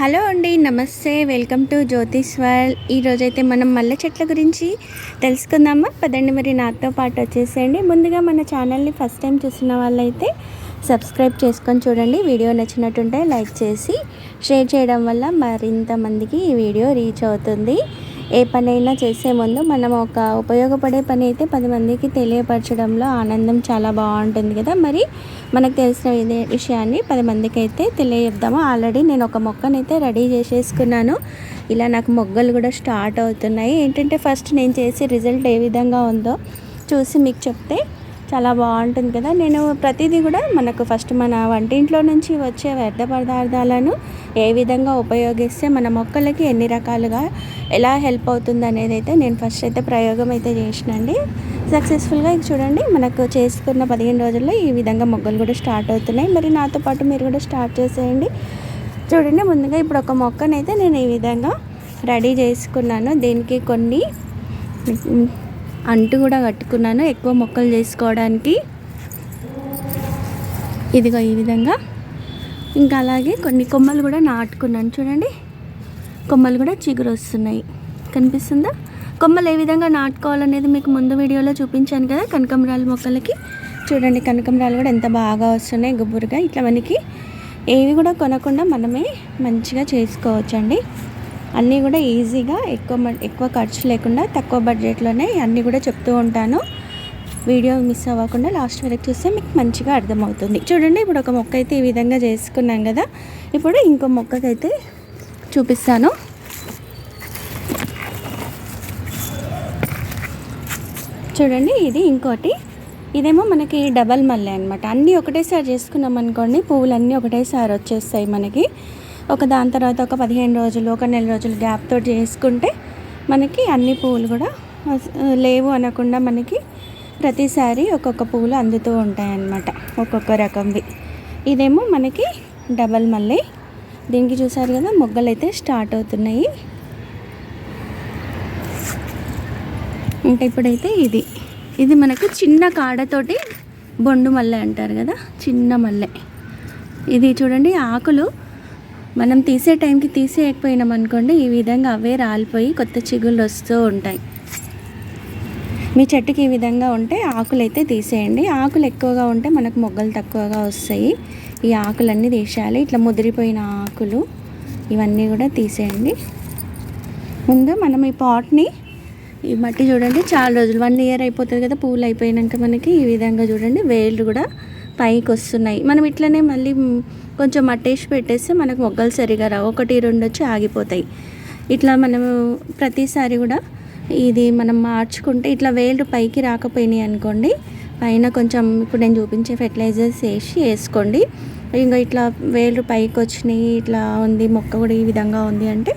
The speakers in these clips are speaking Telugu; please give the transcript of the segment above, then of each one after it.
హలో అండి నమస్తే. Welcome to Jyotish world. ఈరోజైతే మనం మల్లె చెట్ల గురించి తెలుసుకుందామా? పదండి మరి నాతో పాటు వచ్చేసేయండి. ముందుగా మన ఛానల్ని ఫస్ట్ టైం చూసిన వాళ్ళైతే సబ్స్క్రైబ్ చేసుకొని చూడండి. వీడియో నచ్చినట్టుంటే లైక్ చేసి షేర్ చేయడం వల్ల మరింత మందికి ఈ వీడియో రీచ్ అవుతుంది. ఏ పనైనా చేసే ముందు మనం ఒక ఉపయోగపడే పని అయితే పది మందికి తెలియపరచడంలో ఆనందం చాలా బాగుంటుంది కదా. మరి మనకు తెలిసిన విషయాన్ని పది మందికి అయితే తెలియజేద్దాము. ఆల్రెడీ నేను ఒక మొక్కనైతే రెడీ చేసేసుకున్నాను. ఇలా నాకు మొగ్గలు కూడా స్టార్ట్ అవుతున్నాయి. ఏంటంటే ఫస్ట్ నేను చేసి రిజల్ట్ ఏ విధంగా ఉందో చూసి మీకు చెప్తే చాలా బాగుంటుంది కదా. నేను ప్రతిదీ కూడా మనకు ఫస్ట్ మన వంటింట్లో నుంచి వచ్చే వ్యర్థ పదార్థాలను ఏ విధంగా ఉపయోగిస్తే మన మొక్కలకి ఎన్ని రకాలుగా ఎలా హెల్ప్ అవుతుంది అనేది అయితే నేను ఫస్ట్ అయితే ప్రయోగం అయితే చేసినండి. సక్సెస్ఫుల్గా ఇది చూడండి మనకు చేసుకున్న పదిహేను రోజుల్లో ఈ విధంగా మొగ్గలు కూడా స్టార్ట్ అవుతున్నాయి. మరి నాతో పాటు మీరు కూడా స్టార్ట్ చేసేయండి. చూడండి ముందుగా ఇప్పుడు ఒక మొక్కనైతే నేను ఈ విధంగా రెడీ చేసుకున్నాను. దీనికి కొన్ని అంటు కూడా కట్టుకున్నాను ఎక్కువ మొక్కలు చేసుకోవడానికి. ఇదిగో ఈ విధంగా. ఇంకా అలాగే కొన్ని కొమ్మలు కూడా నాటుకున్నాను చూడండి. కొమ్మలు కూడా చిగురు వస్తున్నాయి. కనిపిస్తుందా? కొమ్మలు ఏ విధంగా నాటుకోవాలనేది మీకు ముందు వీడియోలో చూపించాను కదా కనకంబరాల మొక్కలకి. చూడండి కనకంబరాలు కూడా ఎంత బాగా వస్తున్నాయి గుబురుగా. ఇట్లా మనకి ఏవి కూడా కొనకుండా మనమే మంచిగా చేసుకోవచ్చండి. అన్నీ కూడా ఈజీగా ఎక్కువ ఎక్కువ ఖర్చు లేకుండా తక్కువ బడ్జెట్లోనే అన్నీ కూడా చెప్తూ ఉంటాను. వీడియో మిస్ అవ్వకుండా లాస్ట్ వరకు చూస్తే మీకు మంచిగా అర్థమవుతుంది. చూడండి ఇప్పుడు ఒక మొక్క అయితే ఈ విధంగా చేసుకున్నాం కదా. ఇప్పుడు ఇంకో మొక్కకైతే చూపిస్తాను. చూడండి ఇది ఇంకోటి. ఇదేమో మనకి డబల్ మల్లె అనమాట అన్నీ ఒకటేసారి చేసుకున్నాం అనుకోండి పువ్వులు అన్నీ ఒకటేసారి వచ్చేస్తాయి మనకి. ఒక దాని తర్వాత ఒక పదిహేను రోజులు ఒక నెల రోజులు గ్యాప్తో చేసుకుంటే మనకి అన్ని పువ్వులు కూడా లేవు అనకుండా మనకి ప్రతిసారి ఒక్కొక్క పువ్వులు అందుతూ ఉంటాయి అన్నమాట ఒక్కొక్క రకంవి. ఇదేమో మనకి డబల్ మల్లె దీనికి చూసారు కదా మొగ్గలు అయితే స్టార్ట్ అవుతున్నాయి. ఇంకా ఇప్పుడైతే ఇది. ఇది మనకు చిన్న కాడతోటి బొండు మల్లె అంటారు కదా చిన్న మల్లె. ఇది చూడండి ఆకులు మనం తీసే టైంకి తీసేయకపోయినాం అనుకోండి ఈ విధంగా అవే రాలిపోయి కొత్త చిగుళ్ళు వస్తూ ఉంటాయి. మీ చెట్టుకి ఈ విధంగా ఉంటే ఆకులు అయితే తీసేయండి. ఆకులు ఎక్కువగా ఉంటే మనకు మొగ్గలు తక్కువగా వస్తాయి. ఈ ఆకులన్నీ తీసేయాలి. ఇట్లా ముదిరిపోయిన ఆకులు ఇవన్నీ కూడా తీసేయండి. ముందు మనం ఈ పాట్ని ఈ మట్టి చూడండి చాలా రోజులు వన్ ఇయర్ అయిపోతుంది కదా పూలు అయిపోయినాక మనకి ఈ విధంగా చూడండి వేళ్ళు కూడా పైకి వస్తున్నాయి మనం ఇట్లనే మళ్ళీ కొంచెం మట్టేసి పెట్టేస్తే మనకు మొగ్గలు సరిగా రావు. ఒకటి రెండు వచ్చి ఆగిపోతాయి. ఇట్లా మనము ప్రతిసారి కూడా ఇది మనం మార్చుకుంటే ఇట్లా వేళ్ళు పైకి రాకపోయినాయి అనుకోండి పైన కొంచెం ఇప్పుడు నేను చూపించే ఫెర్టిలైజర్స్ వేసి వేసుకోండి. ఇంకా ఇట్లా వేళ్ళు పైకి వచ్చినాయి ఇట్లా ఉంది మొక్క కూడా ఈ విధంగా ఉంది అంటే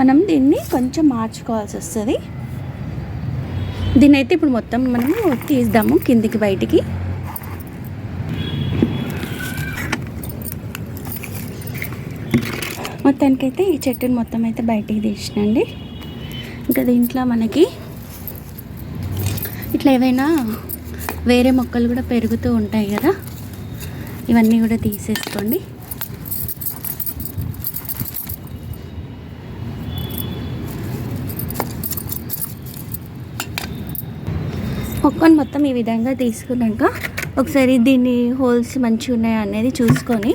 మనం దీన్ని కొంచెం మార్చుకోవాల్సి వస్తుంది. దీన్ని అయితే ఇప్పుడు మొత్తం మనము తీద్దాము కిందికి బయటికి. మొత్తానికైతే ఈ చెట్టుని మొత్తం అయితే బయటికి తీసినండి. ఇంకా దీంట్లో మనకి ఇట్లా ఏవైనా వేరే మొక్కలు కూడా పెరుగుతూ ఉంటాయి కదా ఇవన్నీ కూడా తీసేసుకోండి. మొక్కను మొత్తం ఈ విధంగా తీసుకున్నాక ఒకసారి దీన్ని హోల్స్ మంచిగా ఉన్నాయా అనేది చూసుకొని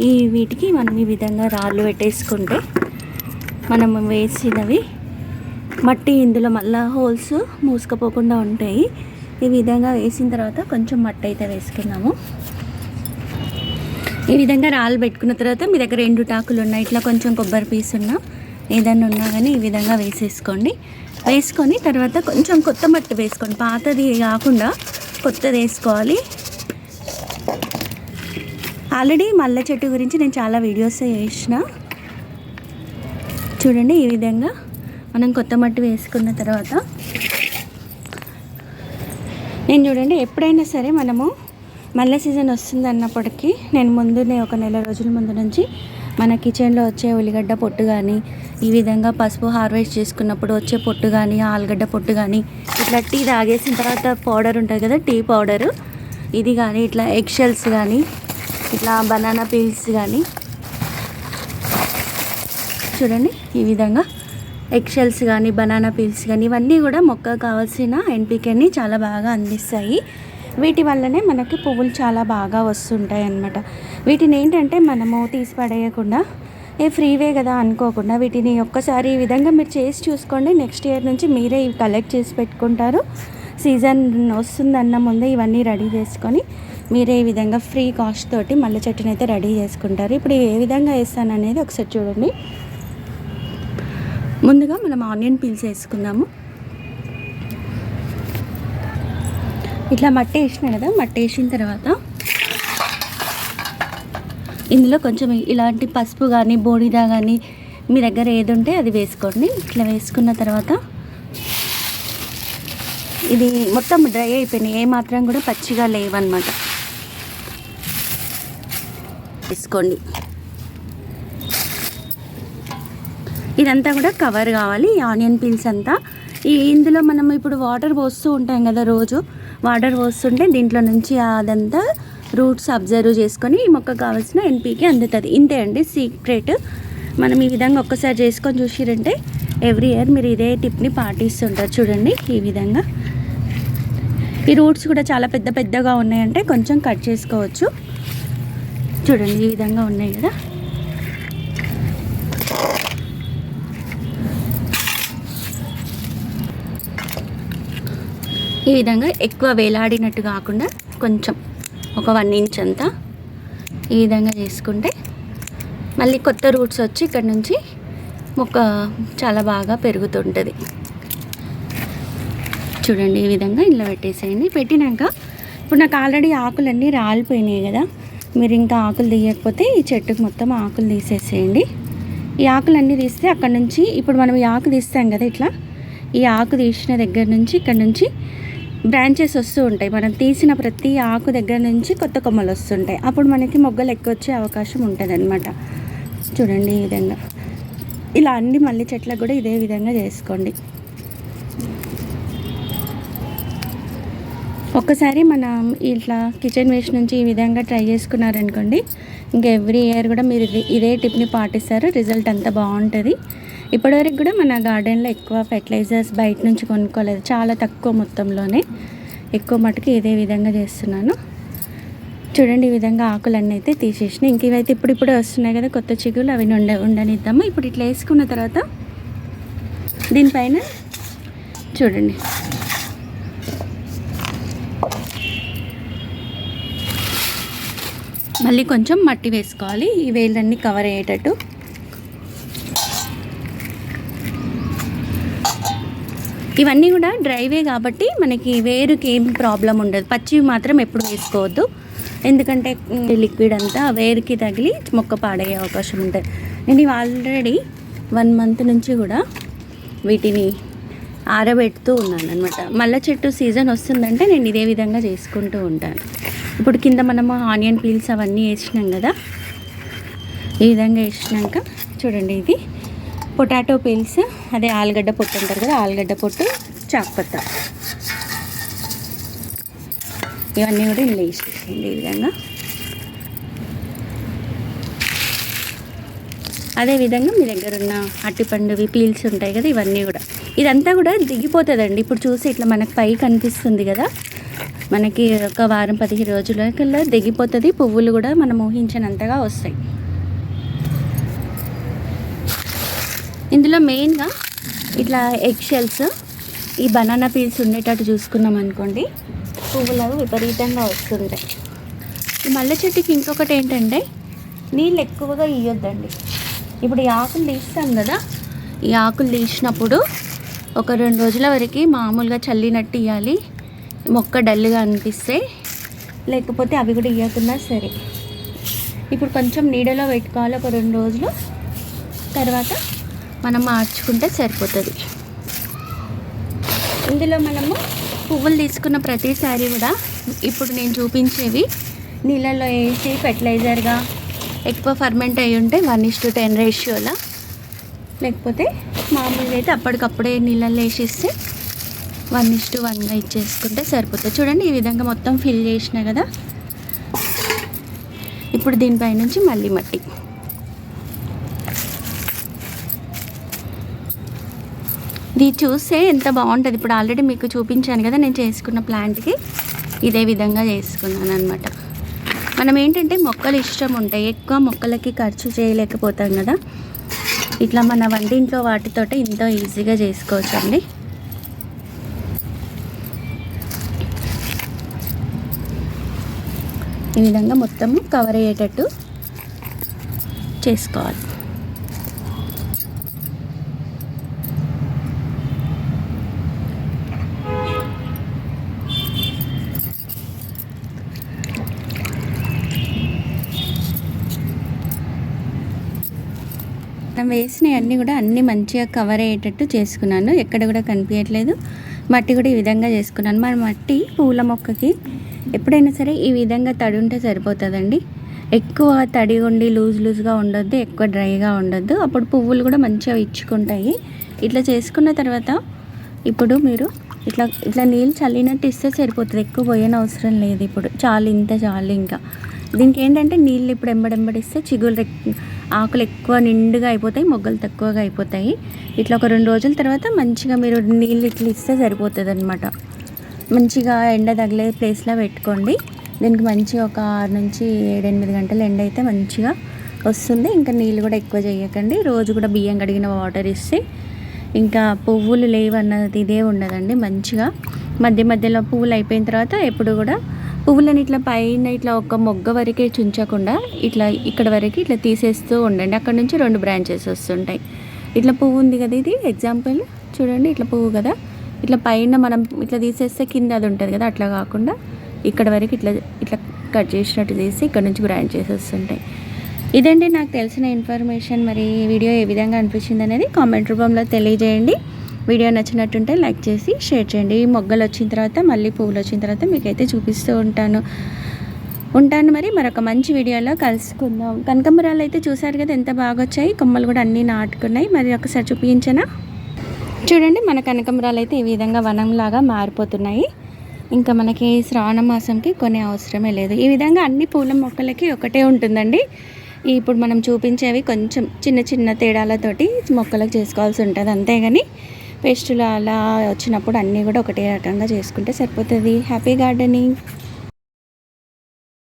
ఈ వీటికి మనం ఈ విధంగా రాళ్ళు పెట్టేసుకుంటే మనం వేసినవి మట్టి ఇందులో మళ్ళీ హోల్స్ మూసుకపోకుండా ఉంటాయి. ఈ విధంగా వేసిన తర్వాత కొంచెం మట్టి అయితే వేసుకున్నాము. ఈ విధంగా రాళ్ళు పెట్టుకున్న తర్వాత మీ దగ్గర రెండు టాకులు ఉన్నాయి. ఇట్లా కొంచెం కొబ్బరి పీస్ ఉన్నా ఏదన్నా ఉన్నా కానీ ఈ విధంగా వేసేసుకోండి. వేసుకొని తర్వాత కొంచెం కొత్త మట్టి వేసుకోండి. పాతది కాకుండా కొత్తది వేసుకోవాలి. ఆల్రెడీ మల్లె చెట్టు గురించి నేను చాలా వీడియోస్ చేసిన. చూడండి ఈ విధంగా మనం కొత్త మట్టి వేసుకున్న తర్వాత. నేను చూడండి ఎప్పుడైనా సరే మనము మల్లె సీజన్ వస్తుంది అన్నప్పటికీ నేను ముందునే ఒక నెల రోజుల ముందు నుంచి మన కిచెన్లో వచ్చే ఉల్లిగడ్డ పొట్టు కానీ ఈ విధంగా పసుపు హార్వెస్ట్ చేసుకున్నప్పుడు వచ్చే పొట్టు కానీ ఆలుగడ్డ పొట్టు కానీ ఇట్లా టీ తాగేసిన తర్వాత పౌడర్ ఉంటుంది కదా టీ పౌడరు. ఇది కానీ ఇట్లా ఎగ్ షెల్స్ కానీ ఇట్లా బనానా పీల్స్ కానీ. చూడండి ఈ విధంగా ఎక్షల్స్ కానీ బనానా పీల్స్ కానీ ఇవన్నీ కూడా మొక్క కావాల్సిన ఎన్పికని చాలా బాగా అందిస్తాయి. వీటి వల్లనే మనకి పువ్వులు చాలా బాగా వస్తుంటాయి అన్నమాట. వీటిని ఏంటంటే మనము తీసి పడేయకుండా ఏ ఫ్రీవే కదా అనుకోకుండా వీటిని ఒక్కసారి ఈ విధంగా మీరు చేసి చూసుకోండి. నెక్స్ట్ ఇయర్ నుంచి మీరే ఇవి కలెక్ట్ చేసి పెట్టుకుంటారు. సీజన్ వస్తుందన్న ముందే ఇవన్నీ రెడీ చేసుకొని మీరే ఈ విధంగా ఫ్రీ కాస్ట్ తోటి మల్లె చెట్టుని అయితే రెడీ చేసుకుంటారు. ఇప్పుడు ఏ విధంగా వేస్తాను అనేది ఒకసారి చూడండి. ముందుగా మనం ఆనియన్ పీల్స్ వేసుకుందాము. ఇట్లా మట్టి వేసిన కదా మట్టి వేసిన తర్వాత ఇందులో కొంచెం ఇలాంటి పసుపు కానీ బోడిదా కానీ మీ దగ్గర ఏది ఉంటే అది వేసుకోండి. ఇట్లా వేసుకున్న తర్వాత ఇది మొత్తం డ్రై అయిపోయినాయి. ఏ మాత్రం కూడా పచ్చిగా లేవన్నమాట. వేసుకోండి ఇదంతా కూడా కవర్ కావాలి ఆనియన్ పీల్స్ అంతా. ఈ ఇందులో మనం ఇప్పుడు వాటర్ పోస్తూ ఉంటాం కదా రోజు. వాటర్ పోస్తుంటే దీంట్లో నుంచి అదంతా రూట్స్ అబ్జర్వ్ చేసుకొని ఈ మొక్క కావాల్సిన ఎన్పీకి అందుతుంది. ఇంతే అండి సీక్రెట్. మనం ఈ విధంగా ఒక్కసారి చేసుకొని చూసిరంటే ఎవ్రీ ఇయర్ మీరు ఇదే టిప్ని పాటిస్తుంటారు చూడండి ఈ విధంగా. ఈ రూట్స్ కూడా చాలా పెద్ద పెద్దగా ఉన్నాయంటే కొంచెం కట్ చేసుకోవచ్చు. చూడండి ఈ విధంగా ఉన్నాయి కదా. ఈ విధంగా ఎక్కువ వేలాడినట్టు కాకుండా కొంచెం ఒక వన్ ఇంచ్ అంతా ఈ విధంగా చేసుకుంటే మళ్ళీ కొత్త రూట్స్ వచ్చి ఇక్కడ నుంచి మొక్క చాలా బాగా పెరుగుతుంటుంది. చూడండి ఈ విధంగా ఇలా పెట్టేసేయండి. పెట్టినాక ఇప్పుడు నాకు ఆల్రెడీ ఆకులన్నీ రాలిపోయినాయి కదా. మీరు ఇంకా ఆకులు తీయకపోతే ఈ చెట్టుకు మొత్తం ఆకులు తీసేసేయండి. ఈ ఆకులన్నీ తీస్తే అక్కడ నుంచి ఇప్పుడు మనం ఈ ఆకు తీస్తాం కదా ఇట్లా ఈ ఆకు తీసిన దగ్గర నుంచి ఇక్కడ నుంచి బ్రాంచెస్ వస్తూ ఉంటాయి. మనం తీసిన ప్రతి ఆకు దగ్గర నుంచి కొత్త కొమ్మలు వస్తుంటాయి. అప్పుడు మనకి మొగ్గలు ఎక్కువ వచ్చే అవకాశం ఉంటుంది అనమాట చూడండి ఈ విధంగా. ఇలా అన్ని మల్లె చెట్లకు కూడా ఇదే విధంగా చేసుకోండి. ఒక్కసారి మనం ఇట్లా కిచెన్ వేస్ట్ నుంచి ఈ విధంగా ట్రై చేసుకున్నారనుకోండి ఇంకా ఎవ్రీ ఇయర్ కూడా మీరు ఇదే ఇదే టిప్ని పాటిస్తారు రిజల్ట్ అంతా బాగుంటుంది. ఇప్పటివరకు కూడా మన గార్డెన్లో ఎక్కువ ఫెర్టిలైజర్స్ బయట నుంచి కొనుక్కోలేదు చాలా తక్కువ మొత్తంలోనే. ఎక్కువ మటుకు ఇదే విధంగా చేస్తున్నాను. చూడండి ఈ విధంగా ఆకులన్నీ అయితే తీసేసిన ఇంక ఇవైతే ఇప్పుడు ఇప్పుడే వస్తున్నాయి కదా కొత్త చిగులు అవి ఉండ ఉండనిద్దాము. ఇప్పుడు ఇట్లా వేసుకున్న తర్వాత దీనిపైన చూడండి. మళ్ళీ కొంచెం మట్టి వేసుకోవాలి. ఈ వేళ్ళన్నీ కవర్ అయ్యేటట్టు. ఇవన్నీ కూడా డ్రైవే కాబట్టి మనకి వేరుకి ఏం ప్రాబ్లం ఉండదు. పచ్చివి మాత్రం ఎప్పుడు వేసుకోవద్దు. ఎందుకంటే లిక్విడ్ అంతా వేరుకి తగిలి మొక్క పాడయ్యే అవకాశం ఉంటుంది. నేను ఇవి ఆల్రెడీ వన్ మంత్ నుంచి కూడా వీటిని ఆరబెడుతూ ఉన్నాను అనమాట మల్ల చెట్టు సీజన్ వస్తుందంటే నేను ఇదే విధంగా చేసుకుంటూ ఉంటాను. ఇప్పుడు కింద మనము ఆనియన్ పీల్స్ అవన్నీ వేసినాం కదా. ఈ విధంగా వేసినాక చూడండి ఇది. పొటాటో పీల్స్ అదే ఆలుగడ్డ పొట్టు అంటారు కదా ఆలుగడ్డ పొట్టు చాక్పత్త ఇవన్నీ కూడా ఇందులో వేసేసేయండి ఈ విధంగా. అదేవిధంగా మీ దగ్గర ఉన్న అట్టిపండువి పీల్స్ ఉంటాయి కదా ఇవన్నీ కూడా. ఇదంతా కూడా దిగిపోతుందండి. ఇప్పుడు చూసి ఇట్లా మనకు పై కనిపిస్తుంది కదా. మనకి ఒక వారం పదిహేను రోజులకల్లా దిగిపోతుంది పువ్వులు కూడా మనం ఊహించినంతగా వస్తాయి. ఇందులో మెయిన్గా ఇట్లా ఎగ్ షెల్స్ ఈ బనానా పీల్స్ ఉండేటట్టు చూసుకున్నాం అనుకోండి. పువ్వులు విపరీతంగా వస్తుంటాయి. ఈ మల్లె చెట్టుకి ఇంకొకటి ఏంటంటే నీళ్ళు ఎక్కువగా ఇవ్వద్దండి ఇప్పుడు ఈ ఆకులు తీస్తాం కదా ఈ ఆకులు తీసినప్పుడు ఒక రెండు రోజుల వరకు మామూలుగా చల్లినట్టు ఇవ్వాలి మొక్క డల్గా అనిపిస్తే లేకపోతే అవి కూడా ఇవ్వకుండా సరే. ఇప్పుడు కొంచెం నీడలో పెట్టుకోవాలి ఒక రెండు రోజులు. తర్వాత మనం మార్చుకుంటే సరిపోతుంది. ఇందులో మనము పువ్వులు తీసుకున్న ప్రతిసారి కూడా ఇప్పుడు నేను చూపించేవి. నీళ్ళల్లో వేసి ఫెర్టిలైజర్గా ఎక్కువ ఫర్మెంట్ అయి ఉంటే వన్ ఇస్ టు టెన్ రేషియోలో. లేకపోతే మామూలుగా అయితే అప్పటికప్పుడే నీళ్ళల్లో వేసిస్తే వన్ ఇస్ టు వన్గా ఇచ్చేసుకుంటే సరిపోతుంది. చూడండి ఈ విధంగా మొత్తం ఫిల్ చేసిన కదా? ఇప్పుడు దీనిపై నుంచి మళ్ళీ మట్టి. ఇది చూస్తే ఎంత బాగుంటుంది. ఇప్పుడు ఆల్రెడీ మీకు చూపించాను కదా నేను చేసుకున్న ప్లాంట్కి ఇదే విధంగా చేసుకున్నాను అనమాట మనం ఏంటంటే మొక్కలు ఇష్టం ఉంటాయి ఎక్కువ మొక్కలకి ఖర్చు చేయలేకపోతాం కదా. ఇట్లా మన వంటింట్లో వాటితోటే ఎంతో ఈజీగా చేసుకోవచ్చు ఈ విధంగా మొత్తము కవర్ అయ్యేటట్టు చేసుకోవాలి. మనం వేసినవి అన్నీ కూడా అన్నీ మంచిగా కవర్ అయ్యేటట్టు చేసుకున్నాను. ఎక్కడ కూడా కనిపించట్లేదు. మట్టి కూడా ఈ విధంగా చేసుకున్నాను. మన మట్టి పూల మొక్కకి ఎప్పుడైనా సరే ఈ విధంగా తడి ఉంటే సరిపోతుందండి. ఎక్కువ తడి ఉండి లూజ్ లూజ్గా ఉండొద్దు ఎక్కువ డ్రైగా ఉండొద్దు. అప్పుడు పువ్వులు కూడా మంచిగా ఇచ్చుకుంటాయి. ఇట్లా చేసుకున్న తర్వాత ఇప్పుడు మీరు ఇట్లా ఇట్లా నీళ్ళు చల్లినట్టు ఇస్తే సరిపోతుంది. ఎక్కువ పోయని అవసరం లేదు ఇప్పుడు. చాలు ఇంత చాలు ఇంకా. దీనికి ఏంటంటే నీళ్ళు ఇప్పుడు ఎంబడెంబడిస్తే చిగులు ఆకులు ఎక్కువ నిండుగా అయిపోతాయి మొగ్గలు తక్కువగా అయిపోతాయి. ఇట్లా ఒక రెండు రోజుల తర్వాత మంచిగా మీరు నీళ్ళు ఇట్లా ఇస్తే సరిపోతుంది అనమాట మంచిగా ఎండ తగిలే ప్లేస్లో పెట్టుకోండి. దీనికి మంచిగా ఒక ఆరు నుంచి ఏడెనిమిది గంటలు ఎండ అయితే మంచిగా వస్తుంది. ఇంకా నీళ్ళు కూడా ఎక్కువ చేయకండి. రోజు కూడా బియ్యం కడిగిన వాటర్ ఇస్తే ఇంకా పువ్వులు లేవన్నది ఇదే ఉండదండి మంచిగా. మధ్య మధ్యలో పువ్వులు అయిపోయిన తర్వాత ఎప్పుడు కూడా పువ్వులను ఇట్లా పైన ఇట్లా ఒక మొగ్గ వరకే చుంచకుండా ఇట్లా ఇక్కడ వరకు ఇట్లా తీసేస్తూ ఉండండి. అక్కడ నుంచి రెండు బ్రాంచెస్ వస్తుంటాయి. ఇట్లా పువ్వు ఉంది కదా ఇది ఎగ్జాంపుల్ చూడండి ఇట్లా పువ్వు కదా. ఇట్లా పైన మనం ఇట్లా తీసేస్తే కింద అది ఉంటుంది కదా అట్లా కాకుండా ఇక్కడ వరకు ఇట్లా ఇట్లా కట్ చేసినట్టు తీసి ఇక్కడ నుంచి బ్రాంచెస్ వస్తుంటాయి. ఇదండి నాకు తెలిసిన ఇన్ఫర్మేషన్. మరి వీడియో ఏ విధంగా అనిపించింది అనేది కామెంట్ రూపంలో తెలియజేయండి. వీడియో నచ్చినట్టుంటే లైక్ చేసి షేర్ చేయండి. ఈ మొగ్గలు వచ్చిన తర్వాత మళ్ళీ పువ్వులు వచ్చిన తర్వాత మీకైతే చూపిస్తూ ఉంటాను. ఉంటాను మరి మరొక మంచి వీడియోలో కలుసుకుందాం. కనకంబరాలు అయితే చూసారు కదా ఎంత బాగా వచ్చాయి కొమ్మలు కూడా అన్నీ నాటుకున్నాయి. మరి ఒకసారి చూపించనా? చూడండి మన కనకంబరాలు అయితే ఈ విధంగా వనంలాగా మారిపోతున్నాయి. ఇంకా మనకి శ్రావణ మాసంకి కొన్ని అవసరమే లేదు. ఈ విధంగా అన్ని పూల మొక్కలకి ఒకటే ఉంటుందండి. ఇప్పుడు మనం చూపించేవి కొంచెం చిన్న చిన్న తేడాలతోటి మొక్కలకు చేసుకోవాల్సి ఉంటుంది అంతేగాని పేస్టులు అలా వచ్చినప్పుడు అన్నీ కూడా ఒకటే రకంగా చేసుకుంటే సరిపోతుంది. Happy gardening